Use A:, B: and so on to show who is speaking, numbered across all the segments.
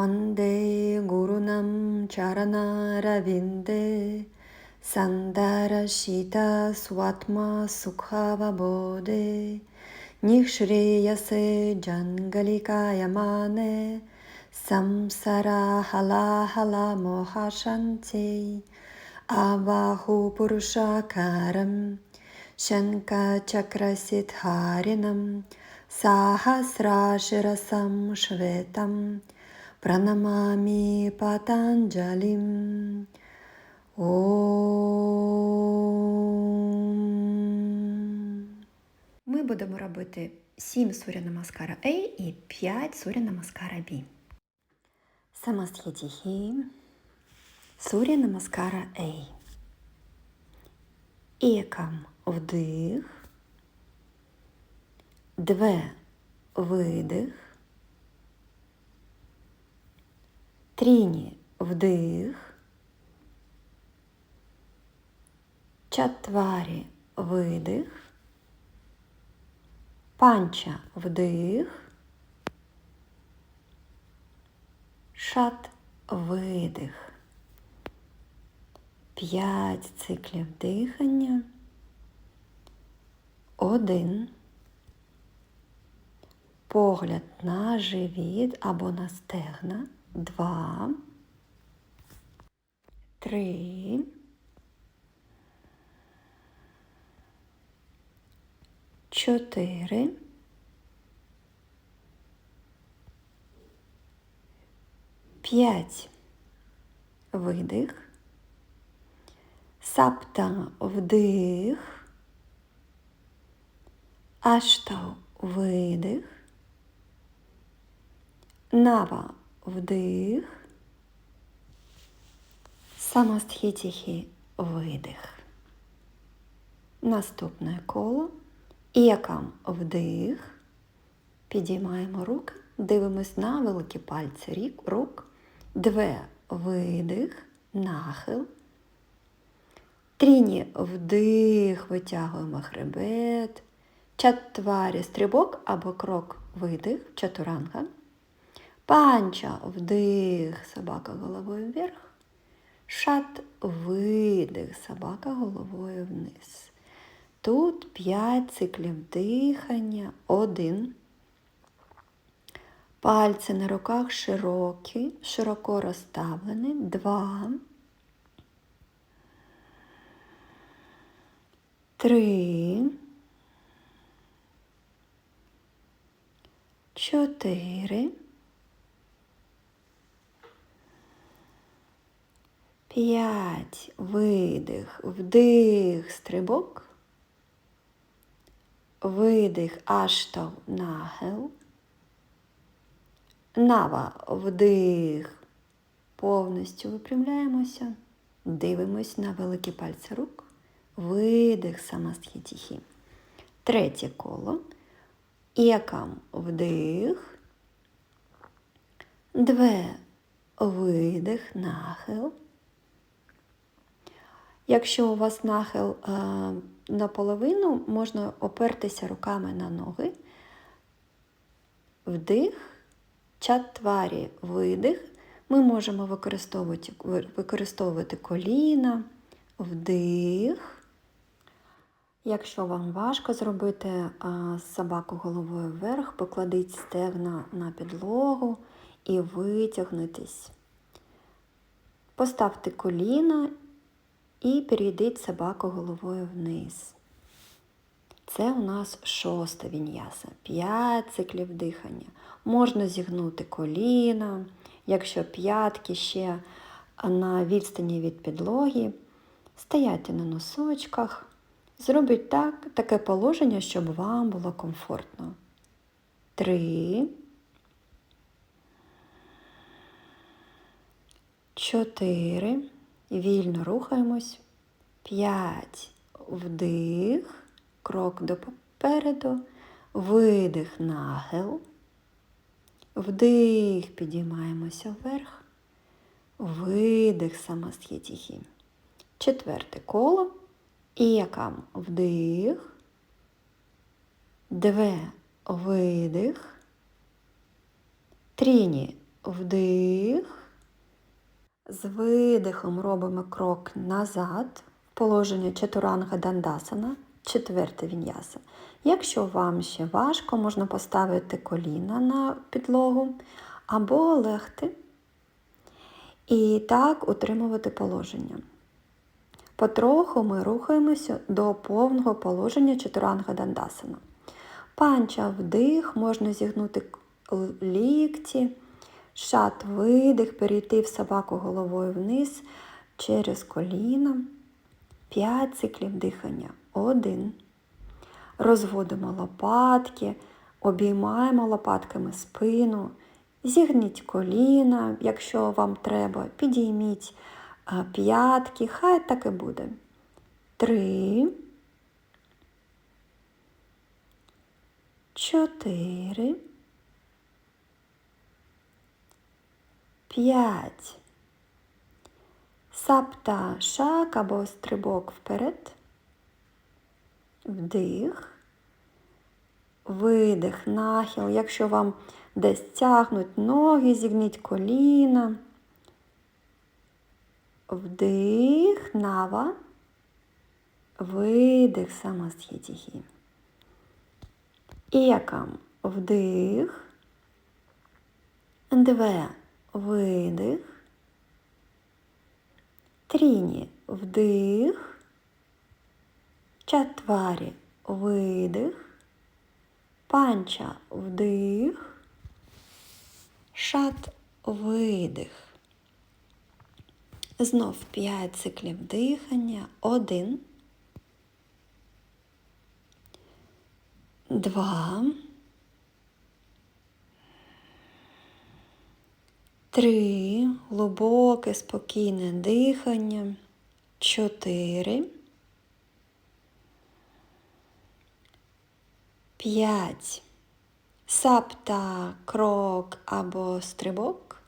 A: वंदे गुरुनं चरणारविन्दे सन्दरशितास्वात्मासुखावबोधे निःश्रेयसे जङ्गलिकायमाने संसराहलाहलामोहाशन्ति आवाहुपुरुषाकारं शङ्खचक्रसिद्धारिणं सहस्राशिरसं श्वेतम् Пранамамі Патанджалім. Ом. Ми будемо робити 7 суря намаскара А і 5 суря намаскара Б. Самастхітіхі. Суря намаскара А. Екам вдих. Две видих. Тріні вдих, чатварі видих, панча. Вдих, шат. Видих. П'ять циклів дихання. Один. Погляд на живіт або на стегна два, три, чотири, п'ять. Видих, сапта. Вдих, аштау видих, нава вдих, самастхітіхі видих. Наступне коло. Іякам вдих. Підіймаємо руки, дивимось на великі пальці рук. Две видих, нахил. Тріні вдих, витягуємо хребет. Чатварі стрибок або крок видих, чатуранга. Панча вдих, собака головою вверх. Шат видих, собака головою вниз. Тут 5 циклів дихання. Один. Пальці на руках широкі, широко розставлені. Два. Три. Чотири. П'ять. Видих, вдих, стрибок. Видих, аштав, нахил. Нава, вдих. Повністю випрямляємося. Дивимось на великі пальці рук. Видих, самастхітіхі. Третє коло. Іакам вдих. Две видих, нахил. Якщо у вас нахил е, наполовину, можна опертися руками на ноги, вдих, чатварі видих. Ми можемо використовувати використовувати коліна, вдих. Якщо вам важко зробити собаку головою вверх, покладіть стегна на підлогу і витягнутись. Поставте коліна і перейдіть собаку головою вниз. Це у нас шоста віньяса. П'ять циклів дихання. Можна зігнути коліна, якщо п'ятки ще на відстані від підлоги. Стояти на носочках. Зробіть так, таке положення, щоб вам було комфортно. Три. Чотири. Вільно рухаємось. П'ять. Вдих. Крок до попереду. Видих нахил. Вдих, підіймаємося вверх. Видих самастхітіхі. Четверте коло. Іякам вдих. Две видих. Тріні вдих. З видихом робимо крок назад в положення чатуранга дандасана, четверте віньяса. Якщо вам ще важко, можна поставити коліна на підлогу або легти і так утримувати положення. Потроху ми рухаємося до повного положення чатуранга дандасана. Панча вдих, можна зігнути лікті, шат видих, перейти в собаку головою вниз через коліна. 5 циклів дихання. Один. Розводимо лопатки, обіймаємо лопатками спину, зігніть коліна, якщо вам треба, підійміть п'ятки, хай так і буде. Три. Чотири. П'ять. Сапта шаг або стрибок вперед. Вдих. Видих, нахил. Якщо вам десь тягнуть ноги, зігніть коліна. Вдих, нава. Видих, самасхітіхі. Екам. Вдих. Две. Видих. Тріні. Вдих. Чатварі. Видих. Панча. Вдих. Шат. Видих. Знов 5 циклів дихання. Один. Два. Три. Глибоке, спокійне дихання. Чотири. П'ять. Сапта, крок або стрибок.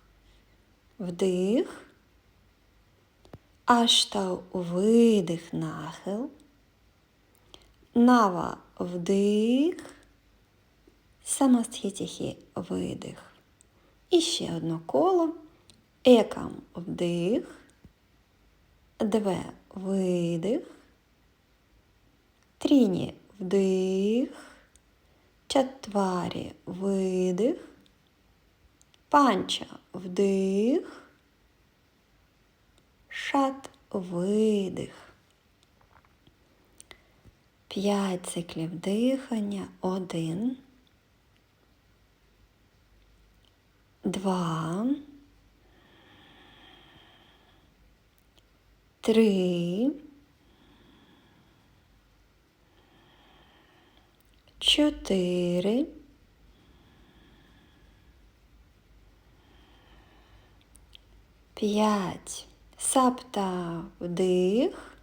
A: Вдих. Аштау видих, нахил. Нава вдих. Самастхітіхі видих. І ще одне коло. Екам вдих. Две видих. Тріні вдих. Чатварі видих. Панча вдих. Шат видих. П'ять циклів дихання. Один. Два. Три. Чотири. П'ять. Сапта вдих.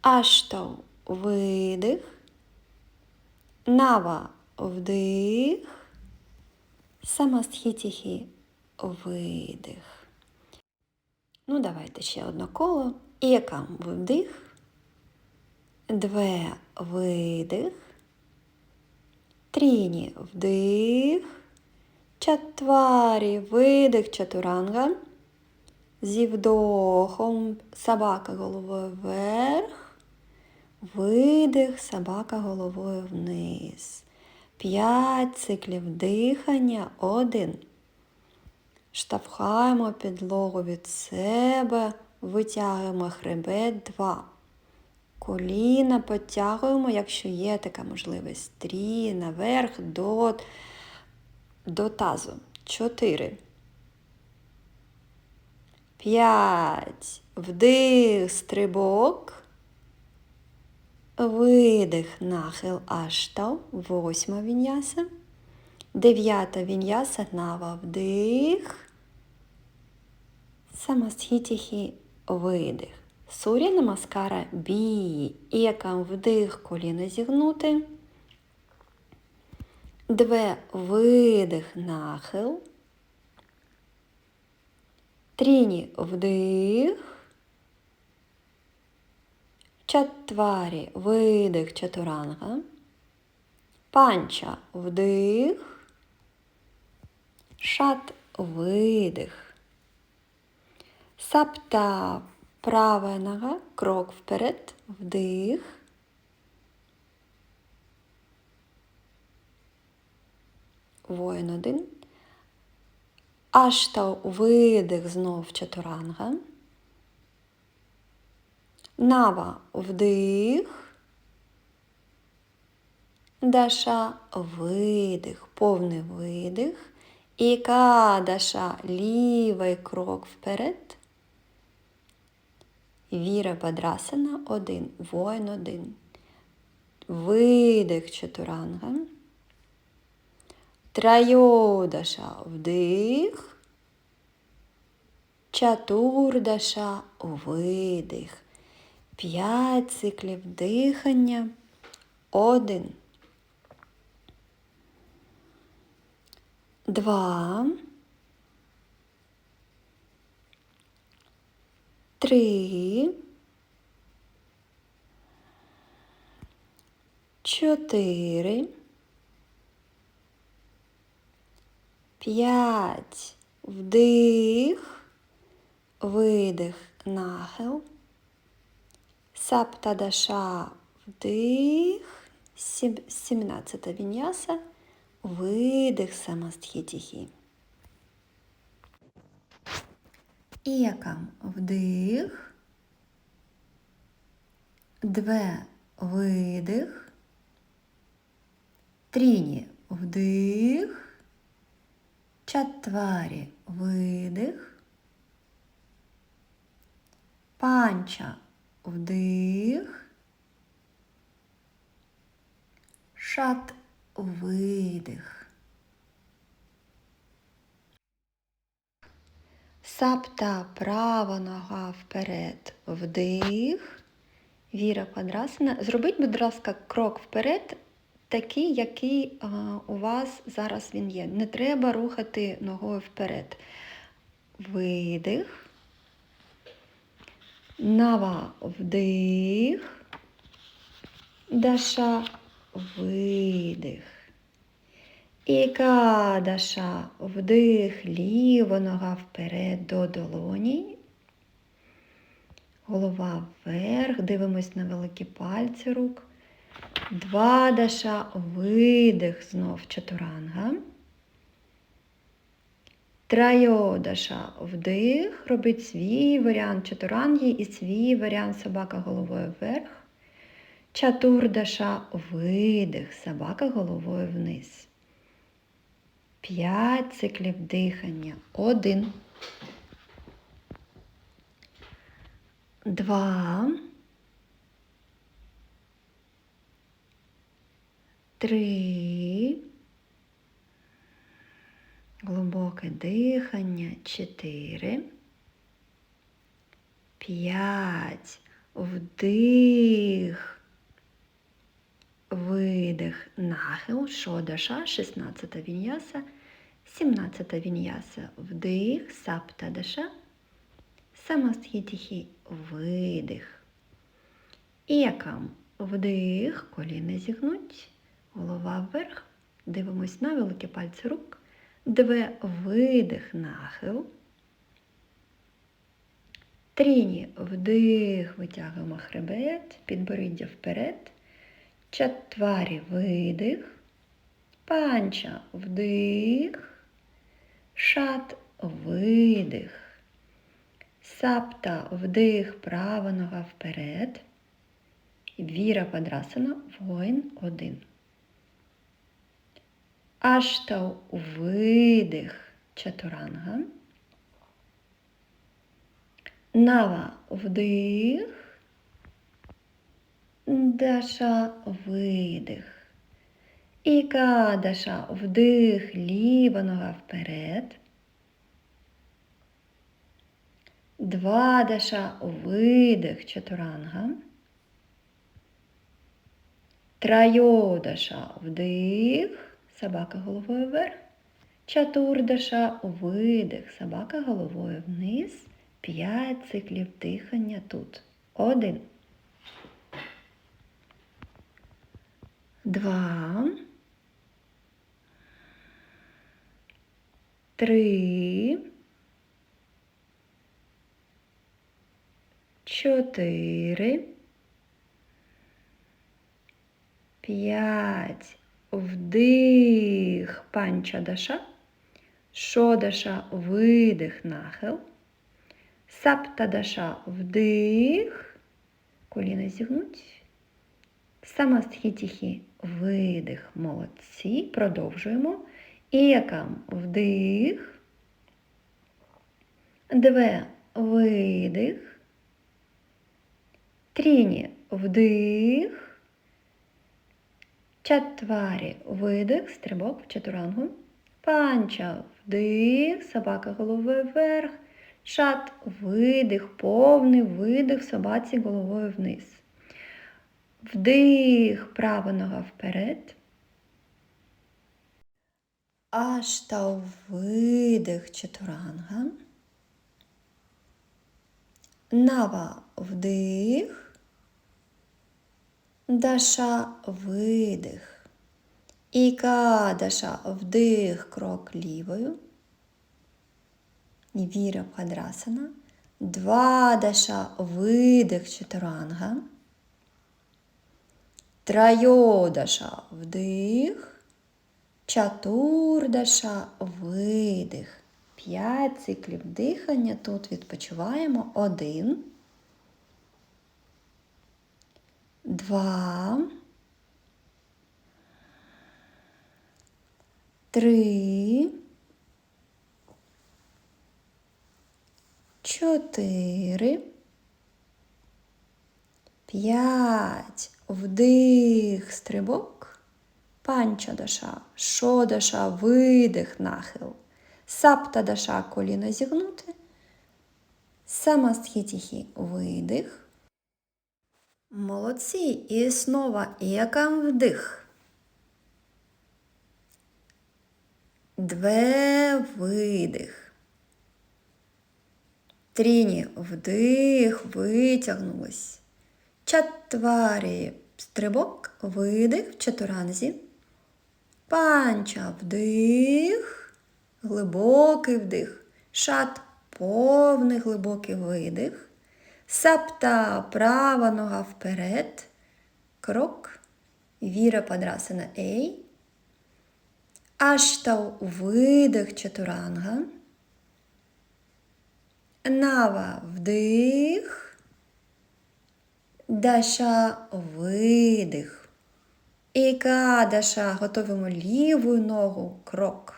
A: Аштау видих. Нава вдих. Самастхітіхі видих. Ну, давайте ще одне коло. Екам вдих. Две видих. Тріні вдих. Чатварі видих чатуранга. Зі вдохом собака головою вверх. Видих, собака головою вниз. П'ять циклів дихання. Один. Штовхаємо підлогу від себе. Витягуємо хребет. Два. Коліна підтягуємо, якщо є така можливість. Три, наверх до, до тазу. Чотири. П'ять. Вдих, стрибок. Видих, нахил аштау. Восьма віньяса. Дев'ята віньяса, нава вдих. Самасхітіхі видих. Суря намаскара бі. Екам вдих, коліна зігнути. Две видих, нахил. Тріні вдих. Чатварі видих чатуранга. Панча вдих. Шат видих. Сапта права нога, крок вперед, вдих. Воїн один. Ашта видих знов чатуранга. Нава вдих. Даша видих, повний видих. І кадаша лівий крок вперед. Віра Падрасана один, воїн один. Видих чатуранга. Трайодаша вдих. Чатурдаша видих. П'ять циклів дихання. Один. Два. Три. Чотири. П'ять. Вдих. Видих. Нахил. Саптадаша. Вдих. Сімнадцята віньяса. Видих самастхітіхі. І яка вдих. Две видих. Тріні вдих. Чатварі видих. Панча вдих. Шат видих. Сапта права нога вперед, вдих. Віра Падрасана. Зробіть, будь ласка, крок вперед, такий, який а, у вас зараз він є. Не треба рухати ногою вперед. Видих. Нава вдих. Даша видих. І кадаша вдих, ліва нога вперед до долоні. Голова вверх, дивимось на великі пальці рук. Два даша, видих знов чатуранга. Трайодаша вдих, робить свій варіант чатуранги і свій варіант собака головою вверх. Чатурдаша видих, собака головою вниз. П'ять циклів дихання. Один. Два. Три. Глибоке дихання. Чотири. П'ять. Вдих. Видих, нахил, шодаша, 16 віньяса, 17 віньяса, вдих, саптадаша, самастхітіхі, видих. Ікам, вдих, коліна зігнуть, голова вверх, дивимось на великі пальці рук, две видих, нахил. Тріні, вдих, витягуємо хребет, підборіддя вперед. Чатварі видих, панча вдих, шат видих, сапта вдих, права нога вперед, віра падрасана, воїн один. Аштау видих, чатуранга. Нава вдих. Даша видих. І кадаша вдих, ліва нога вперед. Два даша видих, чатуранга. Трайодаша вдих, собака головою вверх. Чатурдаша видих, собака головою вниз. П'ять циклів дихання тут. Один. Два. три, чотири, п'ять. Вдих, панчадаша. Шодаша, видих, нахил. Саптадаша, вдих. Коліна зігнуть. Самастхітіхі, видих. Молодці. Продовжуємо. Іякам, вдих. Две, видих. Тріні, вдих. Чатварі, видих, стрибок в чатурангу. Панча, вдих, собака головою вверх. Шат, видих, повний видих собаці головою вниз. Вдих, права нога вперед. Ашта, видих, чатуранга. Нава, вдих. Даша видих. Іка даша вдих крок лівою. Віра Бхадрасана. Два даша видих чатуранга. Трайодаша вдих. Чатурдаша видих. П'ять циклів дихання. Тут відпочиваємо. Один. Два. Три. Чотири. П'ять. Вдих, стрибок. Панчадаша, шодаша, видих, нахил. Саптадаша, коліна зігнути. Самастхітіхі, видих. Молодці. І знову якам вдих. Две видих. Тріні вдих, витягнулись. Чатварі стрибок, видих чатуранзі. Панча вдих, глибокий вдих. Шат повний глибокий видих. Сапта права нога вперед. Крок. Віра падрасана ей. Аштау видих чатуранга. Нава вдих. Даша видих. Іка даша готовимо ліву ногу крок.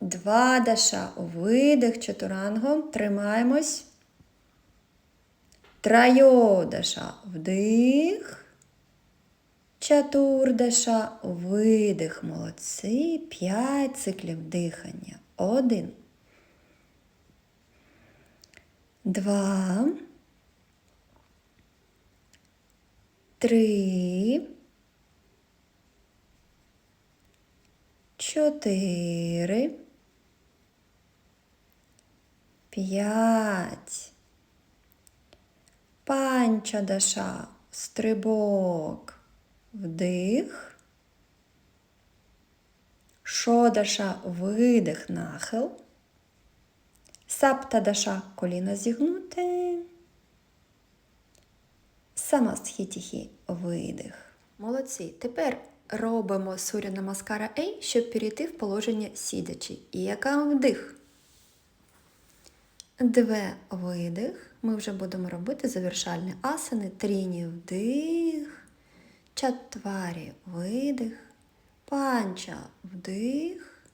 A: Два даша видих чатурангом. Тримаємось. Трайодаша вдих. Чатурдаша видих. Молодці. П'ять циклів дихання. Один. Два. Три. Чотири. П'ять. Панчадаша. Стрибок. Вдих. Шодаша. Видих. Нахил. Саптадаша. Коліна зігнути. Самастхітіхі. Видих. Молодці. Тепер робимо суря маскара Ей, щоб перейти в положення сидячи. І яка вдих. Две видих. Ми вже будемо робити завершальні асани. Тріні вдих. Чатварі видих. Панча вдих.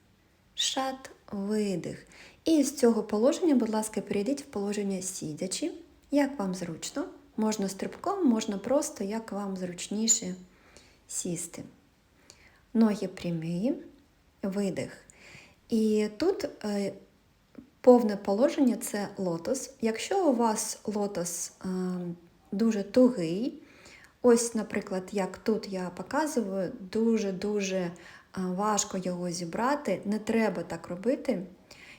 A: Шат видих. І з цього положення, будь ласка, перейдіть в положення сидячи. Як вам зручно. Можна стрибком, можна просто, як вам зручніше сісти. Ноги прямі, видих. І тут е, повне положення це лотос. Якщо у вас лотос е, дуже тугий, ось, наприклад, як тут я показую, дуже-дуже е, важко його зібрати, не треба так робити.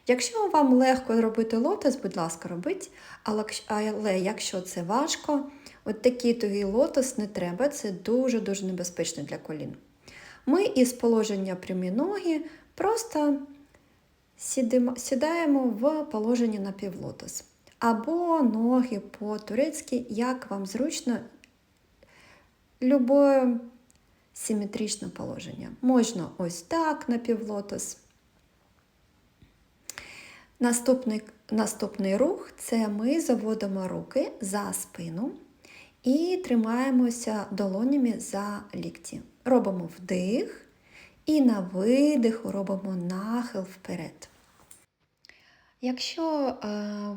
A: Якщо вам легко робити лотос, будь ласка, робіть, але, але якщо це важко, от такий тугий лотос не треба, це дуже-дуже небезпечно для колін. Ми із положення прямі ноги просто сідаємо в положення напівлотос. Або ноги по-турецьки, як вам зручно, любое симетричне положення. Можна ось так напівлотос. Наступний, наступний рух це ми заводимо руки за спину і тримаємося долонями за лікті. Робимо вдих і на видиху робимо нахил вперед. Якщо е,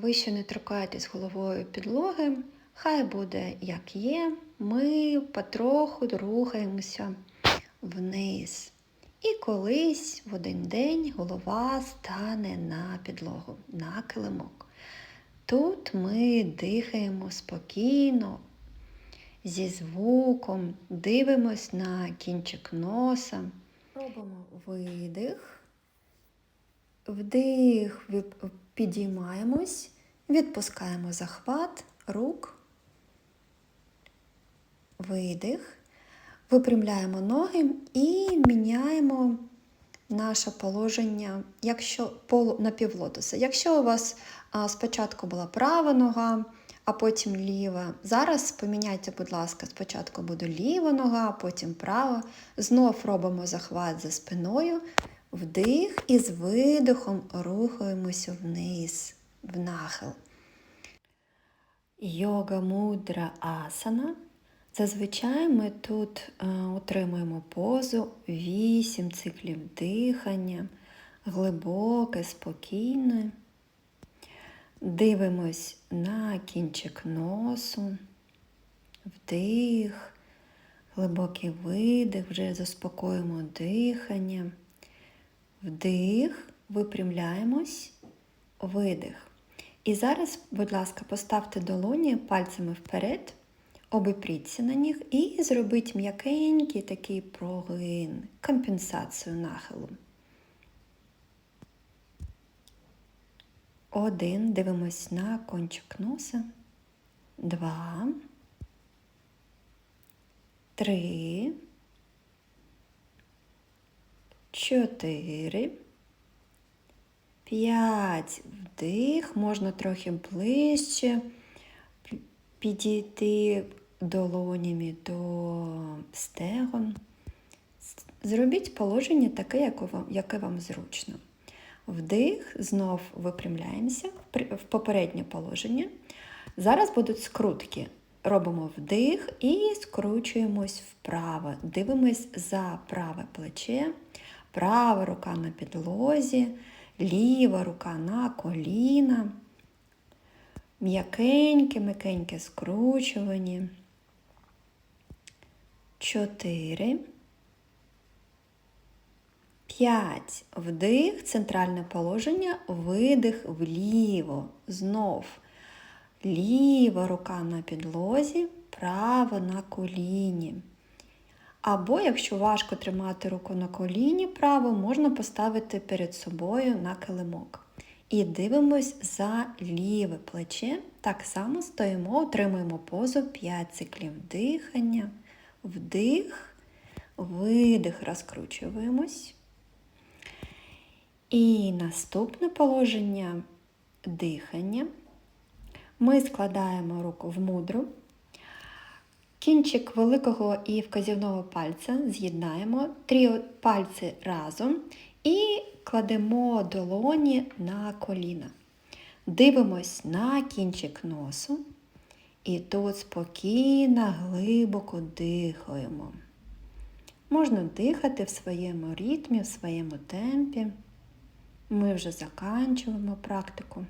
A: ви ще не торкаєтесь головою підлоги, хай буде як є, ми потроху рухаємося вниз. І колись в один день голова стане на підлогу, на килимок. Тут ми дихаємо спокійно, зі звуком, дивимось на кінчик носа. Робимо видих. Вдих, підіймаємось, відпускаємо захват рук. Видих. Випрямляємо ноги і міняємо наше положення, якщо полу напівлотоса. Якщо у вас а, спочатку була права нога, а потім ліва. Зараз поміняйте, будь ласка, спочатку буде ліва нога, потім права. Знов робимо захват за спиною, вдих і з видихом рухаємося вниз, в нахил. Йога мудра асана. Зазвичай ми тут е, отримуємо позу 8 циклів дихання, глибоке, спокійне. Дивимось на кінчик носу, вдих, глибокий видих, вже заспокоїмо дихання. Вдих, випрямляємось, видих. І зараз, будь ласка, поставте долоні пальцями вперед, обіпріться на них і зробіть м'якенький такий прогин, компенсацію нахилу. Один. Дивимось на кончик носа. Два. Три. Чотири. П'ять. Вдих. Можна трохи ближче підійти долонями до стегон. Зробіть положення таке, яке вам зручно. Вдих, знов випрямляємося в попереднє положення. Зараз будуть скрутки. Робимо вдих і скручуємось вправо. Дивимось за праве плече, права рука на підлозі, ліва рука на коліна. М'якеньке, м'якеньке скручування. Чотири. 5. Вдих, центральне положення, видих вліво. Знов. Ліва рука на підлозі, права на коліні. Або, якщо важко тримати руку на коліні право, можна поставити перед собою на килимок. І дивимось за ліве плече. Так само стоїмо, отримуємо позу 5 циклів дихання, вдих, видих, розкручуємось. І наступне положення дихання. Ми складаємо руку в мудру. Кінчик великого і вказівного пальця з'єднаємо три пальці разом і кладемо долоні на коліна. Дивимось на кінчик носу. І тут спокійно, глибоко дихаємо. Можна дихати в своєму ритмі, в своєму темпі. Ми вже заканчуємо практику.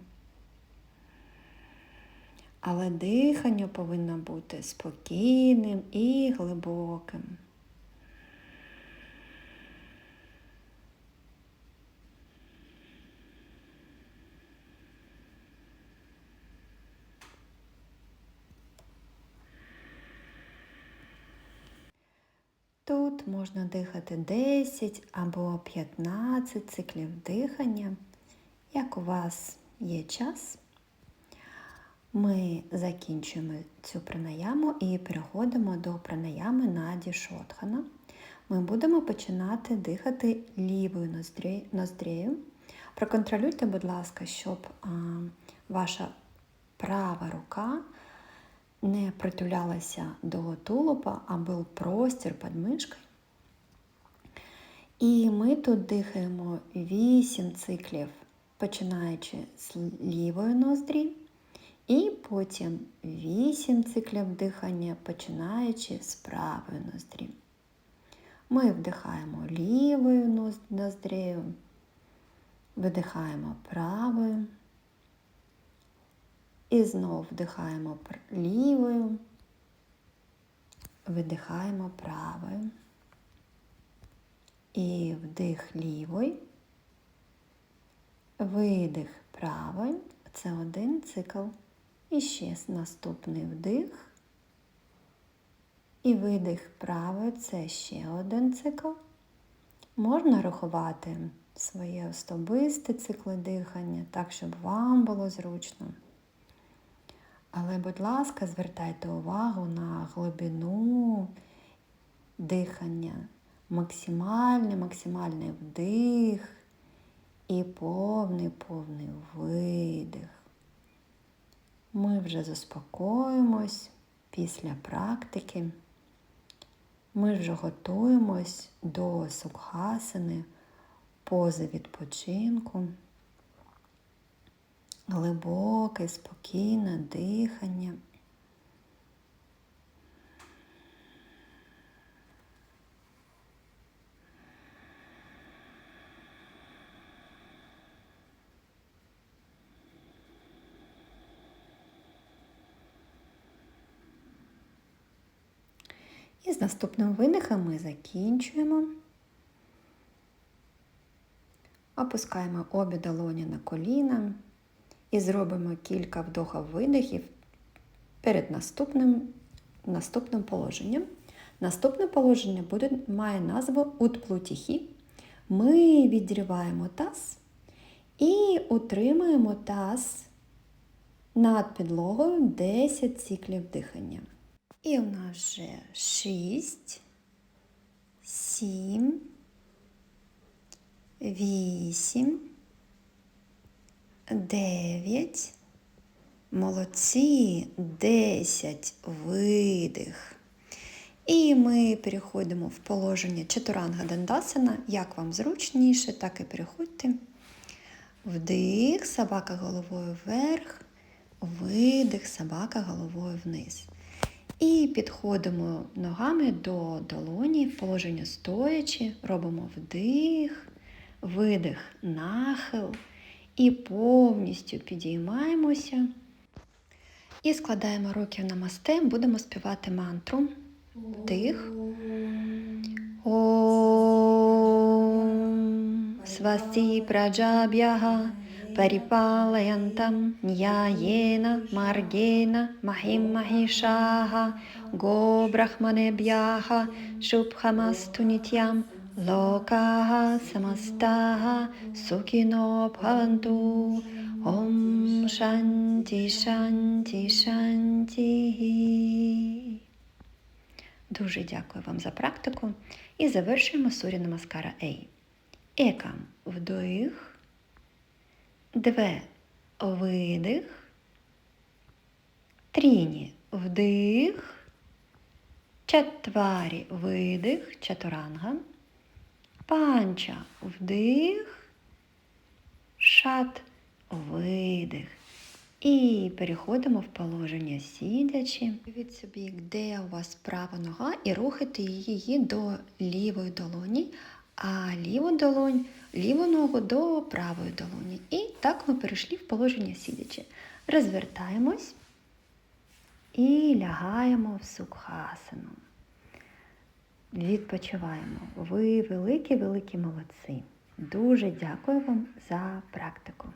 A: Але дихання повинно бути спокійним і глибоким. Тут можна дихати 10 або 15 циклів дихання, як у вас є час. Ми закінчуємо цю пранаяму і переходимо до пранаями Наді Шотхана. Ми будемо починати дихати лівою ноздрі- ноздрією. Проконтролюйте, будь ласка, щоб а, ваша права рука не притулялася до тулупа, а був простір під мишкою. І ми тут дихаємо 8 циклів, починаючи з лівої ноздрі, і потім 8 циклів дихання, починаючи з правої ноздрі. Ми вдихаємо лівою ноз- ноздрею, видихаємо правою. І знов вдихаємо лівою, видихаємо правою. І вдих лівий, видих правий. Це один цикл. І ще наступний вдих. І видих правий це ще один цикл. Можна рахувати свої особисті цикли дихання, так, щоб вам було зручно. Але, будь ласка, звертайте увагу на глибину дихання, максимальний, максимальний вдих і повний, повний видих. Ми вже заспокоїмось після практики. Ми вже готуємось до сукхасини, пози відпочинку, глибоке, спокійне дихання. І з наступним видихом ми закінчуємо. Опускаємо обі долоні на коліна і зробимо кілька вдохів-видихів перед наступним, наступним положенням. Наступне положення буде, має назву Утплутіхі. Ми відриваємо таз і утримуємо таз над підлогою 10 циклів дихання. І у нас вже 6, 7, 8, 9. Молодці, 10 видих. І ми переходимо в положення чатуранга дандасана. Як вам зручніше, так і переходьте. Вдих, собака головою вверх, видих, собака головою вниз. І підходимо ногами до долоні, положення стоячи, робимо вдих, видих, нахил і повністю підіймаємося. І складаємо руки в намасте, будемо співати мантру. Тих. Ом свасті праджаб'яга Паріпалаянтам Ньяєна Маргена Махім Махішага Го Брахманеб'яга Шубхамастунітям Локаха самастаха сукіно бхаванту. Ом шанті шанті шанті. Дуже дякую вам за практику. І завершуємо сурі намаскара Ей. Екам. Вдих, две. Видих, тріні. Вдих, четварі. Видих, чатуранга. Панча вдих. Шат видих. І переходимо в положення сидячи. Від собі, де у вас права нога, і рухайте її до лівої долоні, а ліву долонь, ліву ногу до правої долоні. І так ми перейшли в положення сидячи. Розвертаємось і лягаємо в сукхасану. Відпочиваємо. Ви великі-великі молодці. Дуже дякую вам за практику.